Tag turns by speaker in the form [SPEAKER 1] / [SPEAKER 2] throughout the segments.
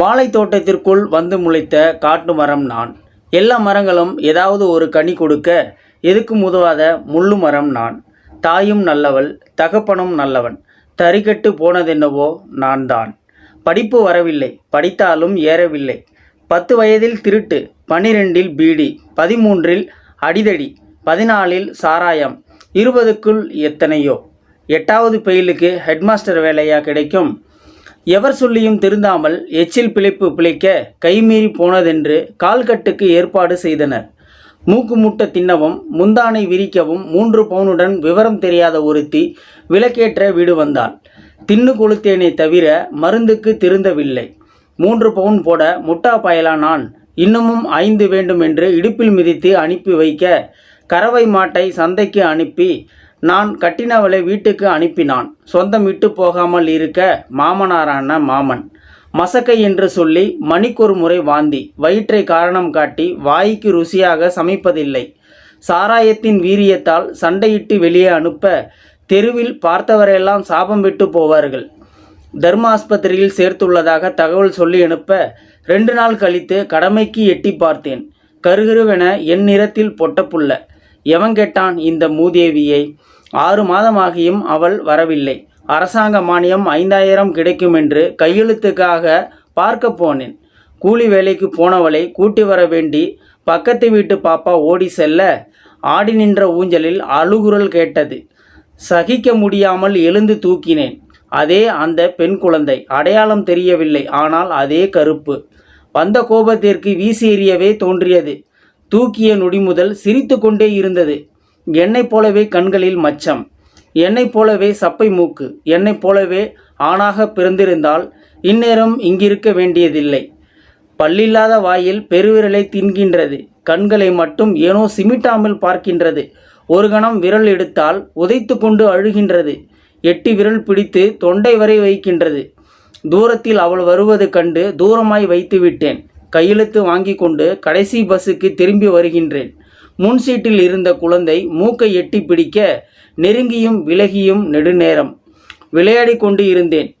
[SPEAKER 1] வாழை தோட்டத்திற்குள் வந்து முளைத்த காட்டு மரம் நான். எல்லா மரங்களும் ஏதாவது ஒரு கனி கொடுக்க எதுக்கும் உதவாத முள்ளு மரம் நான். தாயும் நல்லவள் தகப்பனும் நல்லவன். தறிகட்டு போனதென்னவோ நான் தான் படிப்பு வரவில்லை படித்தாலும் ஏறவில்லை. பத்து வயதில் திருட்டு பனிரெண்டில் பீடி பதிமூன்றில் அடிதடி பதினாலில் சாராயம் இருபதுக்குள் எத்தனையோ. எட்டாவது பெயிலுக்கு ஹெட்மாஸ்டர் வேலையா கிடைக்கும்? எவர் சொல்லியும் திருந்தாமல் எச்சில் பிழைப்பு பிழைக்க கைமீறி போனதென்று கால்கட்டுக்கு ஏற்பாடு செய்தனர். மூக்கு முட்ட தின்னவும் முந்தானை விரிக்கவும் மூன்று பவுனுடன் விவரம் தெரியாத ஒருத்தி விளக்கேற்ற வீடு வந்தாள். தின்னு கொளுத்தேனே தவிர மருந்துக்கு திருந்தவில்லை. மூன்று பவுன் போட முட்டா பயலா நான் இன்னமும் ஐந்து வேண்டும் என்று இடுப்பில் மிதித்து அனுப்பி வைக்க கறவை மாட்டை சந்தைக்கு அனுப்பி நான் கட்டினவளை வீட்டுக்கு அனுப்பினான். சொந்தம் விட்டு போகாமல் இருக்க மாமனாரான மாமன். மசக்கை என்று சொல்லி மணிக்கொரு முறை வாந்தி. வயிற்றை காரணம் காட்டி வாய்க்கு ருசியாக சமைப்பதில்லை. சாராயத்தின் வீரியத்தால் சண்டையிட்டு வெளியே அனுப்ப தெருவில் பார்த்தவரையெல்லாம் சாபம் விட்டு போவார்கள். தர்ம ஆஸ்பத்திரியில் சேர்த்துள்ளதாக தகவல் சொல்லி அனுப்ப ரெண்டு நாள் கழித்து கடமைக்கு எட்டி பார்த்தேன். கருகருவென என் நிறத்தில் பொட்டப்புள்ள. எவன் கேட்டான் இந்த மூதேவியை? ஆறு மாதமாகியும் அவள் வரவில்லை. அரசாங்க மானியம் ஐந்தாயிரம் கிடைக்கும் என்று கையெழுத்துக்காக பார்க்க போனேன். கூலி வேலைக்கு போனவளை கூட்டி வர வேண்டி பக்கத்து வீட்டு பாப்பா ஓடி செல்ல ஆடி நின்ற ஊஞ்சலில் அழுகுரல் கேட்டது. சகிக்க முடியாமல் எழுந்து தூக்கினேன். அதே அந்த பெண் குழந்தை. அடையாளம் தெரியவில்லை. ஆனால் அதே கருப்பு. வந்த கோபத்திற்கு வீசி எறியவே தோன்றியது. தூக்கிய நொடி முதல் சிரித்து கொண்டே இருந்தது. என்னைப் போலவே கண்களில் மச்சம். என்னைப் போலவே சப்பை மூக்கு. என்னைப் போலவே ஆணாக பிறந்திருந்தால் இந்நேரம் இங்கிருக்க வேண்டியதில்லை. பல்லில்லாத வாயில் பெருவிரலை தின்கின்றது. கண்களை மட்டும் ஏனோ சிமிட்டாமல் பார்க்கின்றது. ஒரு கணம் விரல் எடுத்தால் உதைத்து கொண்டு அழுகின்றது. எட்டி விரல் பிடித்து தொண்டை வரை வைக்கின்றது. தூரத்தில் அவள் வருவது கண்டு தூரமாய் வைத்து விட்டேன் கையெழுத்து வாங்கி கொண்டு கடைசி பஸ்ஸுக்கு திரும்பி வருகின்றேன். முன் சீட்டில் இருந்த குழந்தை மூக்கை எட்டி பிடிக்க நெருங்கியும் விலகியும் நெடுநேரம் விளையாடி கொண்டு இருந்தேன்.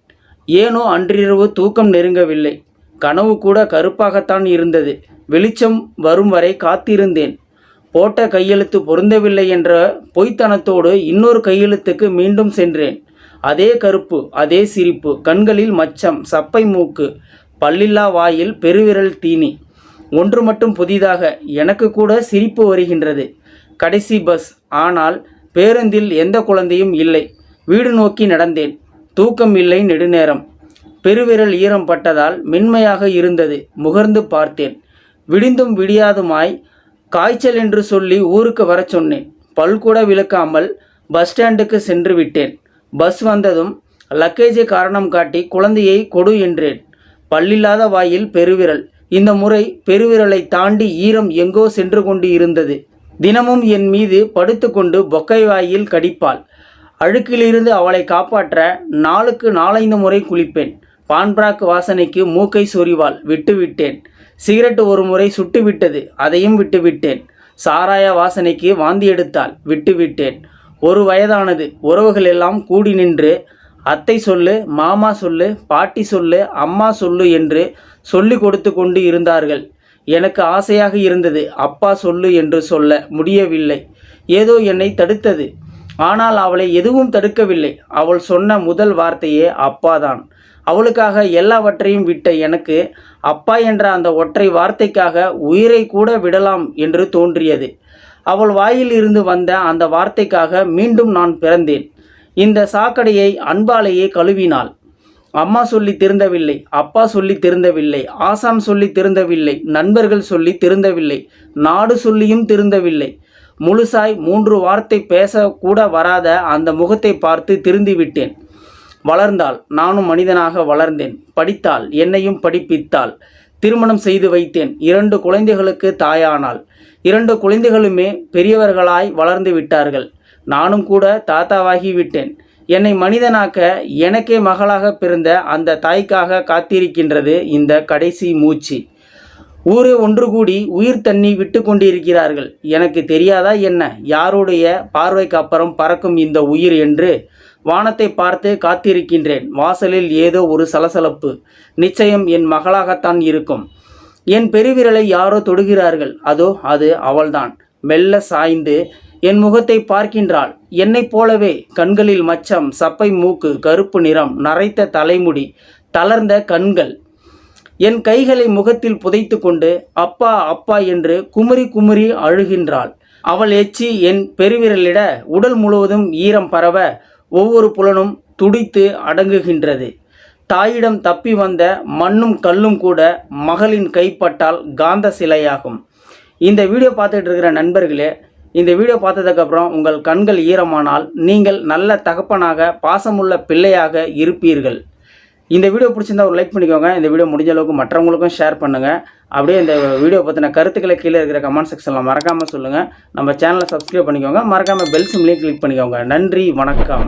[SPEAKER 1] ஏனோ அன்றிரவு தூக்கம் நெருங்கவில்லை. கனவு கூட கருப்பாகத்தான் இருந்தது. வெளிச்சம் வரும் வரை காத்திருந்தேன். போட்ட கையெழுத்து பொருந்தவில்லை என்ற பொய்த்தனத்தோடு இன்னொரு கையெழுத்துக்கு மீண்டும் சென்றேன். அதே கருப்பு அதே சிரிப்பு கண்களில் மச்சம் சப்பை மூக்கு பல்லில்லா வாயில் பெருவிரல் தீனி. ஒன்று மட்டும் புதிதாக எனக்கு கூட சிரிப்பு வருகின்றது. கடைசி பஸ். ஆனால் பேருந்தில் எந்த குழந்தையும் இல்லை. வீடு நோக்கி நடந்தேன். தூக்கம் இல்லை நெடுநேரம். பெருவிரல் ஈரம் பட்டதால் மென்மையாக இருந்தது. முகர்ந்து பார்த்தேன். விடிந்தும் விடியாதுமாய் காய்ச்சல் என்று சொல்லி ஊருக்கு வரச் சொன்னேன். பல் கூட விளக்காமல் பஸ் ஸ்டாண்டுக்கு சென்று விட்டேன். பஸ் வந்ததும் லக்கேஜை காரணம் காட்டி குழந்தையை கொடு என்றேன். பல்லில்லாத வாயில் பெருவிரல். இந்த முறை பெருவிரலை தாண்டி ஈரம் எங்கோ சென்று கொண்டு இருந்தது. தினமும் என் மீது படுத்துக்கொண்டு பொக்கை வாயில் கடிப்பாள். அழுக்கிலிருந்து அவளை காப்பாற்ற நாளுக்கு நாலைந்து முறை குளிப்பேன். பான்பிராக் வாசனைக்கு மூக்கை சொறிவாள். விட்டுவிட்டேன். சிகரெட் ஒரு முறை சுட்டுவிட்டது. அதையும் விட்டுவிட்டேன். சாராய வாசனைக்கு வாந்தி எடுத்தாள். விட்டுவிட்டேன். ஒரு வயதானது. உறவுகள் எல்லாம் கூடி நின்று அத்தை சொல்லு மாமா சொல்லு பாட்டி சொல்லு அம்மா சொல்லு என்று சொல்லி கொடுத்து கொண்டு இருந்தார்கள். எனக்கு ஆசையாக இருந்தது அப்பா சொல்லு என்று சொல்ல முடியவில்லை. ஏதோ என்னை தடுத்தது. ஆனால் அவளை எதுவும் தடுக்கவில்லை. அவள் சொன்ன முதல் வார்த்தையே அப்பாதான். அவளுக்காக எல்லாவற்றையும் விட்ட எனக்கு அப்பா என்ற அந்த ஒற்றை வார்த்தைக்காக உயிரை கூட விடலாம் என்று தோன்றியது. அவள் வாயில் இருந்து வந்த அந்த வார்த்தைக்காக மீண்டும் நான் பிறந்தேன். இந்த சாக்கடையை அன்பாலேயே கழுவினாள். அம்மா சொல்லி திருந்தவில்லை அப்பா சொல்லி திருந்தவில்லை ஆசாம் சொல்லி திருந்தவில்லை நண்பர்கள் சொல்லி திருந்தவில்லை நாடு சொல்லியும் திருந்தவில்லை. முழுசாய் மூன்று வார்த்தை பேசக்கூட வராத அந்த முகத்தை பார்த்து திருந்திவிட்டேன். வளர்ந்தாள் நானும் மனிதனாக வளர்ந்தேன். படித்தாள் என்னையும் படிப்பித்தாள். திருமணம் செய்து வைத்தேன் இரண்டு குழந்தைகளுக்கு தாயானாள். இரண்டு குழந்தைகளுமே பெரியவர்களாய் வளர்ந்து விட்டார்கள். நானும் கூட தாத்தாவாகி விட்டேன். என்னை மனிதனாக்க எனக்கே மகளாக பிறந்த அந்த தாய்க்காக காத்திருக்கின்றது இந்த கடைசி மூச்சு. ஊரே ஒன்று கூடி உயிர் தண்ணி விட்டு கொண்டிருக்கிறார்கள். எனக்கு தெரியாதா என்ன? யாருடைய பார்வைக்கு அப்புறம் பறக்கும் இந்த உயிர் என்று வானத்தை பார்த்து காத்திருக்கின்றேன். வாசலில் ஏதோ ஒரு சலசலப்பு. நிச்சயம் என் மகளாகத்தான் இருக்கும். என் பெருவிரலை யாரோ தொடுகிறார்கள். அதோ அது அவள்தான். மெல்ல சாய்ந்து என் முகத்தை பார்க்கின்றாள். என்னைப் போலவே கண்களில் மச்சம் சப்பை மூக்கு கருப்பு நிறம் நரைத்த தலைமுடி தளர்ந்த கண்கள். என் கைகளை முகத்தில் புதைத்து கொண்டு அப்பா அப்பா என்று குமுறி குமுறி அழுகின்றாள். அவள் எச்சி என் பெருவிரலிட உடல் முழுவதும் ஈரம் பரவ ஒவ்வொரு புலனும் துடித்து அடங்குகின்றது. தாயிடம் தப்பி வந்த மண்ணும் கல்லும் கூட மகளின் கைப்பட்டால் காந்த சிலையாகும். இந்த வீடியோ பார்த்துட்டு இருக்கிற நண்பர்களே இந்த வீடியோ பார்த்ததுக்கப்புறம் உங்கள் கண்கள் ஈரமானால் நீங்கள் நல்ல தகப்பனாக பாசமுள்ள பிள்ளையாக இருப்பீர்கள். இந்த வீடியோ பிடிச்சிருந்தா ஒரு லைக் பண்ணிக்கோங்க. இந்த வீடியோ முடிஞ்ச அளவுக்கு மற்றவங்களுக்கும் ஷேர் பண்ணுங்கள் அப்படியே இந்த வீடியோ பற்றின கருத்துக்களை கீழே இருக்கிற கமெண்ட் செக்ஷனில் மறக்காமல் சொல்லுங்கள் நம்ம சேனலை சப்ஸ்கிரைப் பண்ணிக்கோங்க. மறக்காமல் பெல் சிம்லேயும் கிளிக் பண்ணிக்கோங்க. நன்றி வணக்கம்.